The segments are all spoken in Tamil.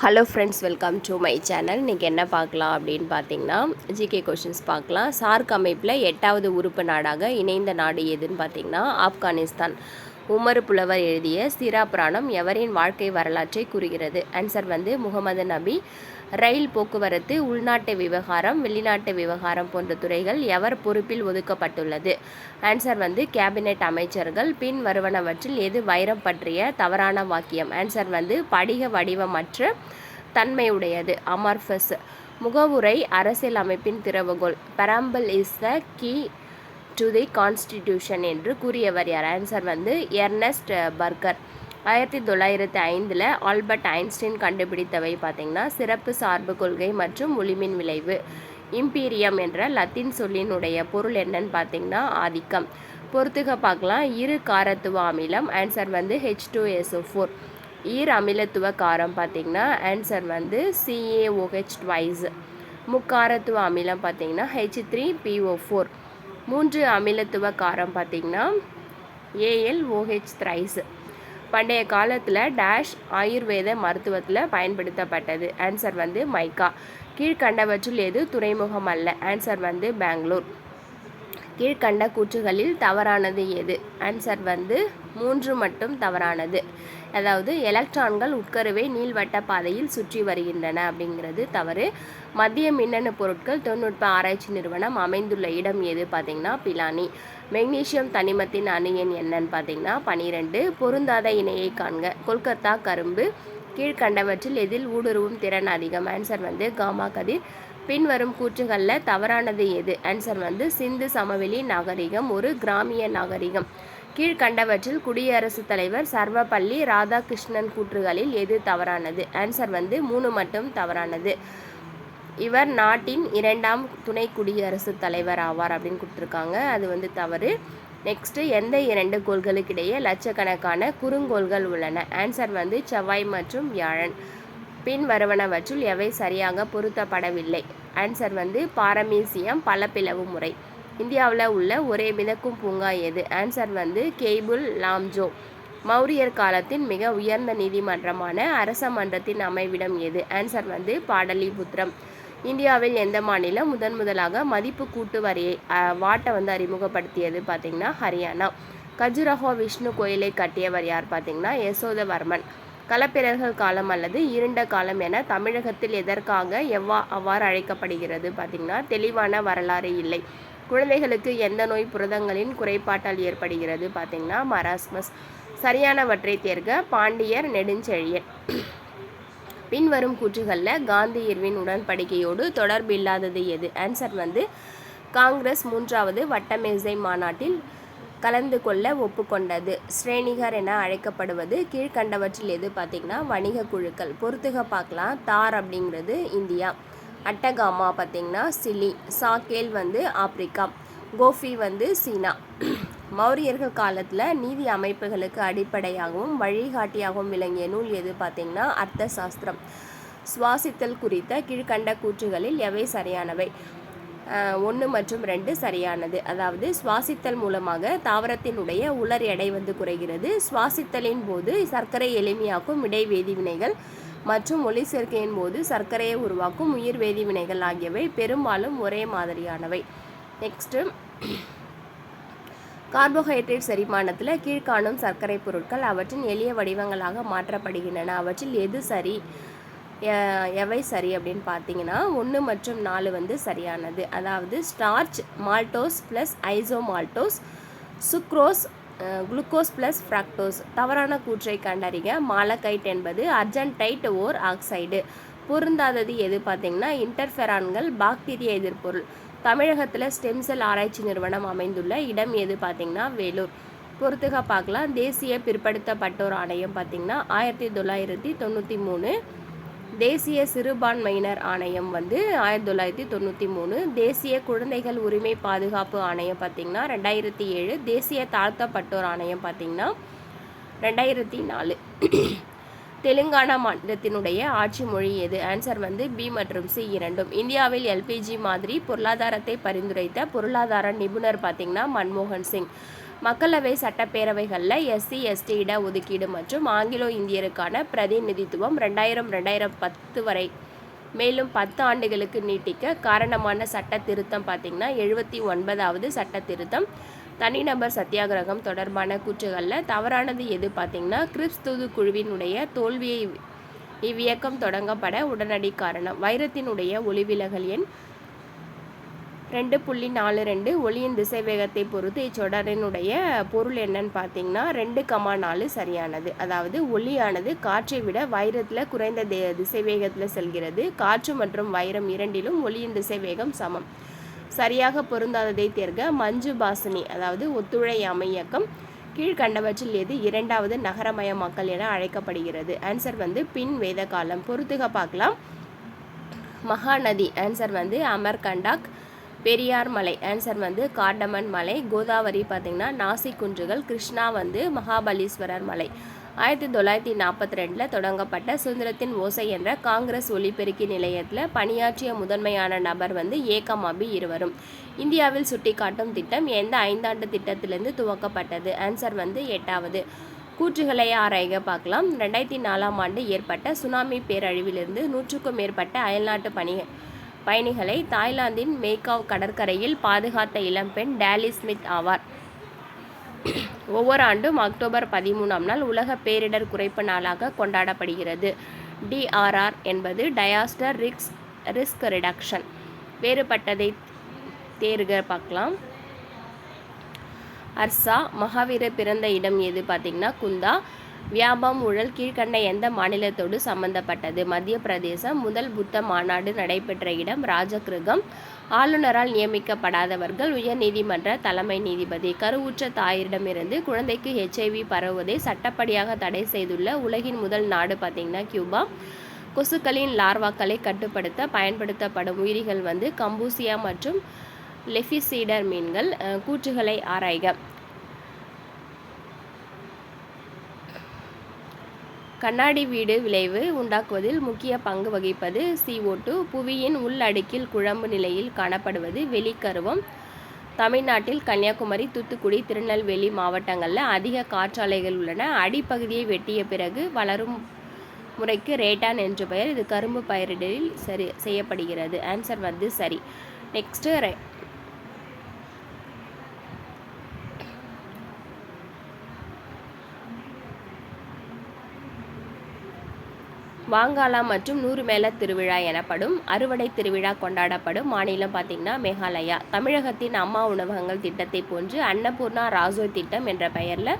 Hello friends welcome to my channel இன்றைக்கி என்ன பார்க்கலாம் அப்படின்னு பார்த்தீங்கன்னா ஜிகே கொஷின்ஸ் பார்க்கலாம். சார்க் அமைப்பில் எட்டாவது உறுப்பு நாடாக இணைந்த நாடு எதுன்னு பார்த்தீங்கன்னா ஆப்கானிஸ்தான். உமர் புலவர் எழுதிய சிரா புராணம் எவரின் வாழ்க்கை வரலாற்றை கூறுகிறது? ஆன்சர் வந்து முகமது நபி ரயில் போக்குவரத்து உள்நாட்டு விவகாரம் வெளிநாட்டு விவகாரம் போன்ற துறைகள் எவர் பொறுப்பில் ஒதுக்கப்பட்டுள்ளது. ஆன்சர் வந்து கேபினெட் அமைச்சர்கள் பின் வருவனவற்றில் எது வைரம் பற்றிய தவறான வாக்கியம். ஆன்சர் வந்து படிக வடிவமற்ற தன்மையுடையது அமர்ஃபஸ் முகவுரை அரசியல் அமைப்பின் திறவுகோல் preamble is the key to the constitution என்று கூறியவர் யார்? ஆன்சர் வந்து எர்னஸ்ட் பர்கர் ஆயிரத்தி தொள்ளாயிரத்தி ஐந்தில் ஆல்பர்ட் ஐன்ஸ்டீன் கண்டுபிடித்தவை பார்த்திங்கன்னா சிறப்பு சார்பு கொள்கை மற்றும் ஒளிமின் விளைவு இம்பீரியம் என்ற லத்தீன் சொல்லினுடைய பொருள் என்னன்னு பார்த்தீங்கன்னா ஆதிக்கம். பொறுத்துக பார்க்கலாம். இரு காரத்துவ அமிலம் ஆன்சர் வந்து ஹெச் டூ எஸ்ஓ ஃபோர் ஈர் அமிலத்துவ காரம் பார்த்திங்கன்னா ஆன்சர் வந்து சிஏஓஹெச் ட்வைஸ் முக்காரத்துவ அமிலம் பார்த்திங்கன்னா ஹெச் த்ரீ பிஓ ஃபோர் மூன்று அமிலத்துவ காரம் பார்த்திங்கன்னா ஏஎல் ஓஹெச் த்ரைஸ் பண்டைய காலத்தில் டேஷ் ஆயுர்வேத மருத்துவத்தில் பயன்படுத்தப்பட்டது. ஆன்சர் வந்து மைக்கா. கீழ்கண்டவற்றில் எது துறைமுகம் அல்ல. ஆன்சர் வந்து பெங்களூர். கீழ்கண்ட கூற்றுகளில் தவறானது எது? ஆன்சர் வந்து மூன்று மட்டும் தவறானது. அதாவது எலக்ட்ரான்கள் உட்கருவை நீள்வட்ட பாதையில் சுற்றி வருகின்றன அப்படிங்கிறது தவறு. மத்திய மின்னணு பொருட்கள் தொழில்நுட்ப ஆராய்ச்சி நிறுவனம் அமைந்துள்ள இடம் எது பார்த்தீங்கன்னா பிலானி. மெக்னீசியம் தனிமத்தின் அணு எண் என்னன்னு பார்த்தீங்கன்னா பனிரெண்டு. பொருந்தாத இணையை காண்க. கொல்கத்தா கரும்பு. கீழ்கண்டவற்றில் எதில் ஊடுருவும் திறன் அதிகம்? ஆன்சர் வந்து காமா கதிர். பின்வரும் கூற்றுகளில் தவறானது எது? ஆன்சர் வந்து சிந்து சமவெளி நாகரிகம் ஒரு கிராமிய நாகரிகம். கீழ்கண்டவற்றில் குடியரசுத் தலைவர் சர்வப்பள்ளி ராதாகிருஷ்ணன் கூற்றுகளில் எது தவறானது? ஆன்சர் வந்து மூணு மட்டும் தவறானது. இவர் நாட்டின் இரண்டாம் துணை குடியரசுத் தலைவர் ஆவார் அப்படின்னு கொடுத்துருக்காங்க அது வந்து தவறு. நெக்ஸ்ட்டு எந்த இரண்டு கோள்களுக்கிடையே லட்சக்கணக்கான குறுங்கோள்கள் உள்ளன? ஆன்சர் வந்து செவ்வாய் மற்றும் வியாழன். பின் வருவனவற்றுள் எவை சரியாக பொருத்தப்படவில்லை? ஆன்சர் வந்து பாரமீசியம் பலப்பிளவு முறை. இந்தியாவில் உள்ள ஒரே மிதக்கும் பூங்கா எது? ஆன்சர் வந்து கெய்புல் லாம்ஜோ. மௌரியர் காலத்தின் மிக உயர்ந்த நீதிமன்றமான அரச மன்றத்தின் அமைவிடம் எது? ஆன்சர் வந்து பாடலிபுத்திரம். இந்தியாவில் எந்த மாநிலம் முதன் முதலாக மதிப்பு கூட்டு வரியை வாட்டை வந்து அறிமுகப்படுத்தியது பார்த்திங்கன்னா ஹரியானா. கஜுரஹோ விஷ்ணு கோயிலை கட்டியவர் யார் பார்த்திங்கன்னா யசோதவர்மன். களப்பிரர்கள் காலம் அல்லது இருண்ட காலம் என தமிழகத்தில் எதற்காக எவ்வா அவ்வாறு அழைக்கப்படுகிறது பார்த்திங்கன்னா தெளிவான வரலாறு இல்லை. குழந்தைகளுக்கு எந்த நோய் புரதங்களின் குறைபாட்டால் ஏற்படுகிறது? பார்த்திங்கன்னா மராஸ்மஸ். சரியானவற்றை தேர்க. பாண்டியர் நெடுஞ்செழியன். பின்வரும் கூற்றுகளில் காந்தி இர்வின் உடன்படிக்கையோடு தொடர்பு இல்லாதது எது? ஆன்சர் வந்து காங்கிரஸ் மூன்றாவது வட்டமேசை மாநாட்டில் கலந்து கொள்ள ஒப்புக்கொண்டது. ஸ்ரேணிகர் என அழைக்கப்படுவது கீழ்கண்டவற்றில் எது? பார்த்திங்கன்னா வணிக குழுக்கள். பொறுத்துக பார்க்கலாம். தார் அப்படிங்கிறது இந்தியா. அட்டகாமா பார்த்திங்கன்னா சிலி சாக்கேல் வந்து ஆப்பிரிக்கா கோஃபி வந்து சீனா. மௌரியர்கள் காலத்தில் நீதி அமைப்புகளுக்கு அடிப்படையாகவும் வழிகாட்டியாகவும் விளங்கிய நூல் எது பார்த்திங்கன்னா அர்த்த சாஸ்திரம் சுவாசித்தல் குறித்த கீழ்கண்ட கூற்றுகளில் எவை சரியானவை? ஒன்று மற்றும் ரெண்டு சரியானது. அதாவது சுவாசித்தல் மூலமாக தாவரத்தினுடைய உலர் எடை வந்து குறைகிறது. சுவாசித்தலின் போது சர்க்கரை எளிமையாக்கும் இடைவேதி வினைகள் மற்றும் ஒளி சேர்க்கையின் போது சர்க்கரையை உருவாக்கும் உயிர் வேதிவினைகள் ஆகியவை பெரும்பாலும் ஒரே மாதிரியானவை. நெக்ஸ்ட்டு கார்போஹைட்ரேட் செரிமானத்தில் கீழ்காணும் சர்க்கரை பொருட்கள் அவற்றின் எளிய வடிவங்களாக மாற்றப்படுகின்றன. அவற்றில் எது சரி? எவை சரி அப்படின்னு பார்த்தீங்கன்னா ஒன்று மற்றும் நாலு வந்து சரியானது. அதாவது starch maltose plus isomaltose sucrose glucose plus fructose. தவறான கூற்றை கண்டறிங்க மாலக்கைட் என்பது அர்ஜென்டைட் ஓர் ஆக்சைடு. பொருந்தாதது எது பார்த்தீங்கன்னா இன்டர்ஃபெரான்கள் பாக்டீரியா எதிர்ப்பொருள். தமிழகத்தில் ஸ்டெம் செல் ஆராய்ச்சி நிறுவனம் அமைந்துள்ள இடம் எது பார்த்திங்கன்னா வேலூர். பொறுத்துக பார்க்கலாம். தேசிய பிற்படுத்தப்பட்டோர் ஆணையம் பார்த்திங்கன்னா ஆயிரத்தி தொள்ளாயிரத்தி தொண்ணூற்றி மூணு. தேசிய சிறுபான்மையினர் ஆணையம் வந்து ஆயிரத்தி தொள்ளாயிரத்தி தொண்ணூற்றி மூணு தேசிய குழந்தைகள் உரிமை பாதுகாப்பு ஆணையம் பார்த்திங்கன்னா ரெண்டாயிரத்தி ஏழு தேசிய தாழ்த்தப்பட்டோர் ஆணையம் பார்த்திங்கன்னா ரெண்டாயிரத்தி நாலு. தெலுங்கானா மாநிலத்தினுடைய ஆட்சி மொழி எது? ஆன்சர் வந்து பி மற்றும் சி இரண்டும். இந்தியாவில் எல்பிஜி மாதிரி பொருளாதாரத்தை பரிந்துரைத்த பொருளாதார நிபுணர் பார்த்திங்கன்னா மன்மோகன் சிங். மக்களவை சட்டப்பேரவைகளில் எஸ்சி எஸ்டி இட ஒதுக்கீடு மற்றும் ஆங்கிலோ இந்தியருக்கான பிரதிநிதித்துவம் ரெண்டாயிரம் ரெண்டாயிரம் பத்து வரை. மேலும் பத்து ஆண்டுகளுக்கு நீட்டிக்க காரணமான சட்ட திருத்தம் பார்த்திங்கன்னா எழுபத்தி ஒன்பதாவது சட்ட திருத்தம். தனிநபர் சத்தியாகிரகம் தொடர்பான கூற்றுகளில் தவறானது எது பார்த்திங்கன்னா கிரிப்ஸ் தூதுக்குழுவினுடைய தோல்வியை இவ்வியக்கம் தொடங்கப்பட உடனடி காரணம். வைரத்தினுடைய ஒளிவிலகல் எண் ரெண்டு புள்ளி நாலு ரெண்டு ஒளியின் திசை வேகத்தை பொறுத்து இச்சொடரினுடைய பொருள் என்னன்னு பார்த்தீங்கன்னா ரெண்டு கமா நாலு சரியானது. அதாவது ஒளியானது காற்றை விட வைரத்தில் குறைந்த திசை வேகத்தில் செல்கிறது. காற்று மற்றும் வைரம் இரண்டிலும் ஒளியின் திசை வேகம் சமம். சரியாக பொருந்தாததை தேர்க மஞ்சு பாசினி அதாவது ஒத்துழையாமை இயக்கம் கீழ்கண்டவற்றில் எது இரண்டாவது நகரமயமாக்கல் என அழைக்கப்படுகிறது. ஆன்சர் வந்து பின் வேத காலம் பொறுத்துக பார்க்கலாம். மகாநதி. ஆன்சர் வந்து அமர்கண்டாக் பெரியார் மலை. ஆன்சர் வந்து கார்டமன் மலை. கோதாவரி பார்த்திங்கன்னா நாசிக் குன்றுகள் கிருஷ்ணா வந்து மகாபலீஸ்வரர் மலை. ஆயிரத்தி தொள்ளாயிரத்தி நாற்பத்தி ரெண்டில் தொடங்கப்பட்ட சுதந்திரத்தின் ஓசை என்ற காங்கிரஸ் ஒலிபெருக்கி நிலையத்தில் பணியாற்றிய முதன்மையான நபர் வந்து ஏகமாபி இருவரும். இந்தியாவில் சுட்டிக்காட்டும் திட்டம் எந்த ஐந்தாண்டு திட்டத்திலிருந்து துவக்கப்பட்டது? ஆன்சர் வந்து எட்டாவது. கூற்றுகளை ஆராய்க பார்க்கலாம். ரெண்டாயிரத்தி நாலாம் ஆண்டு ஏற்பட்ட சுனாமி பேரழிவிலிருந்து நூற்றுக்கும் மேற்பட்ட அயல்நாட்டு பணி பயணிகளை தாய்லாந்தின் மேக்காவ் கடற்கரையில் பாதுகாத்த இளம்பெண் டேலி ஸ்மித் ஆவார். ஒவ்வொரு ஆண்டும் அக்டோபர் பதிமூணாம் நாள் உலக பேரிடர் குறைப்பு நாளாக கொண்டாடப்படுகிறது. டிஆர்ஆர் என்பது டயாஸ்டர் ரிக்ஸ் ரிஸ்க் ரிடக்ஷன். வேறுபட்டதை தேர்க பார்க்கலாம். அர்சா மகாவீரர் பிறந்த இடம் எது பார்த்திங்கன்னா குந்தா. வியாபம் ஊழல் கீழ்கண்ட எந்த மாநிலத்தோடு சம்பந்தப்பட்டது? மத்திய பிரதேசம் முதல் புத்த மாநாடு நடைபெற்ற இடம் ராஜகிருகம். ஆளுநரால் நியமிக்கப்படாதவர்கள் உயர்நீதிமன்ற தலைமை நீதிபதி. கருவுற்ற தாயிடமிருந்து குழந்தைக்கு ஹெச்ஐவி பரவுவதை சட்டப்படியாக தடை செய்துள்ள உலகின் முதல் நாடு பார்த்திங்கன்னா கியூபா. கொசுக்களின் லார்வாக்களை கட்டுப்படுத்த பயன்படுத்தப்படும் உயிரிகள் வந்து கம்பூசியா மற்றும் லெஃபிசீடர் மீன்கள் கூற்றுகளை ஆராய்க. கண்ணாடி வீடு விளைவு உண்டாக்குவதில் முக்கிய பங்கு வகிப்பது சிஓ டூ புவியின் உள் அடுக்கில் குழம்பு நிலையில் காணப்படுவது வெளிக்கருவம். தமிழ்நாட்டில் கன்னியாகுமரி தூத்துக்குடி திருநெல்வேலி மாவட்டங்களில் அதிக காற்றாலைகள் உள்ளன. அடிப்பகுதியை வெட்டிய பிறகு வளரும் முறைக்கு ரேட்டான் என்று பெயர் இது கரும்பு பயிரிடலில் சரி செய்யப்படுகிறது. ஆன்சர் வந்து சரி. நெக்ஸ்ட்டு வாங்காலா மற்றும் நூறு மேல திருவிழா எனப்படும் அறுவடை திருவிழா கொண்டாடப்படும் மாநிலம் பார்த்திங்கன்னா மேகாலயா. தமிழகத்தின் அம்மா உணவகங்கள் திட்டத்தை போன்று அன்னபூர்ணா ராசோ திட்டம் என்ற பெயரில்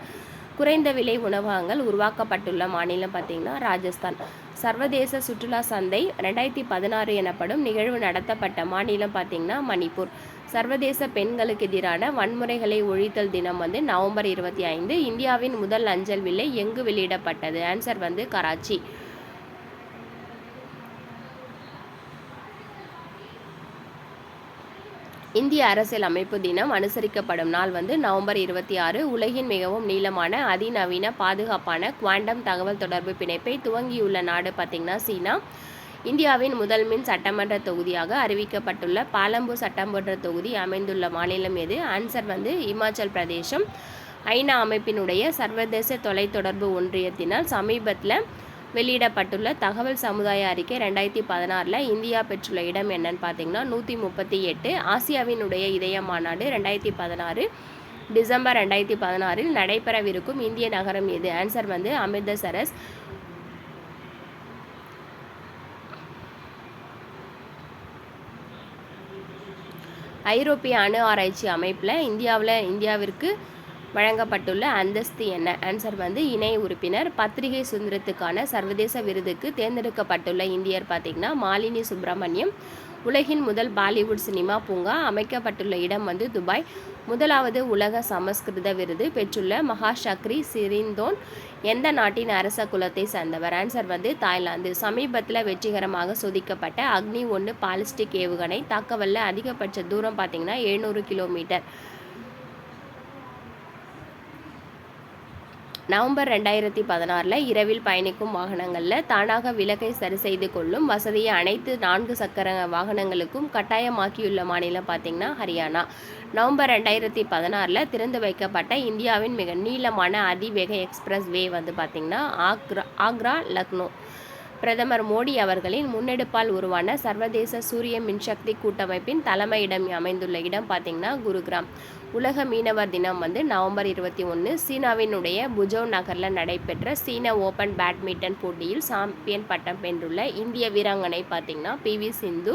குறைந்த விலை உணவகங்கள் உருவாக்கப்பட்டுள்ள மாநிலம் பார்த்திங்கன்னா ராஜஸ்தான். சர்வதேச சுற்றுலா சந்தை ரெண்டாயிரத்தி பதினாறு எனப்படும் நிகழ்வு நடத்தப்பட்ட மாநிலம் பார்த்திங்கன்னா மணிப்பூர். சர்வதேச பெண்களுக்கு எதிரான வன்முறைகளை ஒழித்தல் தினம் வந்து நவம்பர் இருபத்தி ஐந்து. இந்தியாவின் முதல் அஞ்சல் விலை எங்கு வெளியிடப்பட்டது? ஆன்சர் வந்து கராச்சி. இந்திய அரசியல் அமைப்பு தினம் அனுசரிக்கப்படும் நாள் வந்து நவம்பர் இருபத்தி ஆறு. உலகின் மிகவும் நீளமான அதிநவீன பாதுகாப்பான குவாண்டம் தகவல் தொடர்பு பிணைப்பை துவங்கியுள்ள நாடு பார்த்திங்கன்னா சீனா. இந்தியாவின் முதல் மின் சட்டமன்ற தொகுதியாக அறிவிக்கப்பட்டுள்ள பாலம்பூர் சட்டமன்ற தொகுதி அமைந்துள்ள மாநிலம் எது? ஆன்சர் வந்து இமாச்சல் பிரதேசம். ஐநா அமைப்பினுடைய சர்வதேச தொலைத்தொடர்பு ஒன்றியத்தினால் சமீபத்தில் வெளியிடப்பட்டுள்ள தகவல் சமுதாய அறிக்கை ரெண்டாயிரத்தி பதினாறில் இந்தியா பெற்றுள்ள இடம் என்னன்னு பார்த்தீங்கன்னா நூற்றி முப்பத்தி எட்டு ஆசியாவினுடைய இதய மாநாடு ரெண்டாயிரத்தி பதினாறு. டிசம்பர் ரெண்டாயிரத்தி பதினாறில் நடைபெறவிருக்கும் இந்திய நகரம் எது? ஆன்சர் வந்து அமிர்தசரஸ். ஐரோப்பிய அணு ஆராய்ச்சி அமைப்பில் இந்தியாவில் இந்தியாவிற்கு வழங்கப்பட்டுள்ள அந்தஸ்து என்ன? ஆன்சர் வந்து இணை உறுப்பினர் பத்திரிகை சுதந்திரத்துக்கான சர்வதேச விருதுக்கு தேர்ந்தெடுக்கப்பட்டுள்ள இந்தியர் பார்த்திங்கன்னா மாலினி சுப்பிரமணியம். உலகின் முதல் பாலிவுட் சினிமா பூங்கா அமைக்கப்பட்டுள்ள இடம் வந்து துபாய். முதலாவது உலக சமஸ்கிருத விருது பெற்றுள்ள மகாஷக்ரி சிரிந்தோன் எந்த நாட்டின் அரச குலத்தை சேர்ந்தவர்? ஆன்சர் வந்து தாய்லாந்து. சமீபத்தில் வெற்றிகரமாக சோதிக்கப்பட்ட அக்னி ஒன்று பாலிஸ்டிக் ஏவுகணை தாக்கவல்ல அதிகபட்ச தூரம் பார்த்திங்கன்னா எழுநூறு கிலோமீட்டர். நவம்பர் ரெண்டாயிரத்தி பதினாறில் இரவில் பயணிக்கும் வாகனங்களில் தானாக விலக்கை சரி செய்து கொள்ளும் வசதியை அனைத்து நான்கு சக்கர வாகனங்களுக்கும் கட்டாயமாக்கியுள்ள மாநிலம் பார்த்திங்கன்னா ஹரியானா. நவம்பர் ரெண்டாயிரத்தி பதினாறில் திறந்து வைக்கப்பட்ட இந்தியாவின் மிக நீளமான அதிவேக எக்ஸ்பிரஸ் வே வந்து பார்த்திங்கன்னா ஆக்ரா ஆக்ரா லக்னோ. பிரதமர் மோடி அவர்களின் முன்னெடுப்பால் உருவான சர்வதேச சூரிய மின்சக்தி கூட்டமைப்பின் தலைமையிடம் அமைந்துள்ள இடம் பார்த்திங்கன்னா குருகிராம். உலக மீனவர் தினம் வந்து நவம்பர் இருபத்தி ஒன்று சீனாவினுடைய புஜோ நகரில் நடைபெற்ற சீன ஓப்பன் பேட்மிண்டன் போட்டியில் சாம்பியன் பட்டம் வென்றுள்ள இந்திய வீராங்கனை பார்த்திங்கன்னா பி வி சிந்து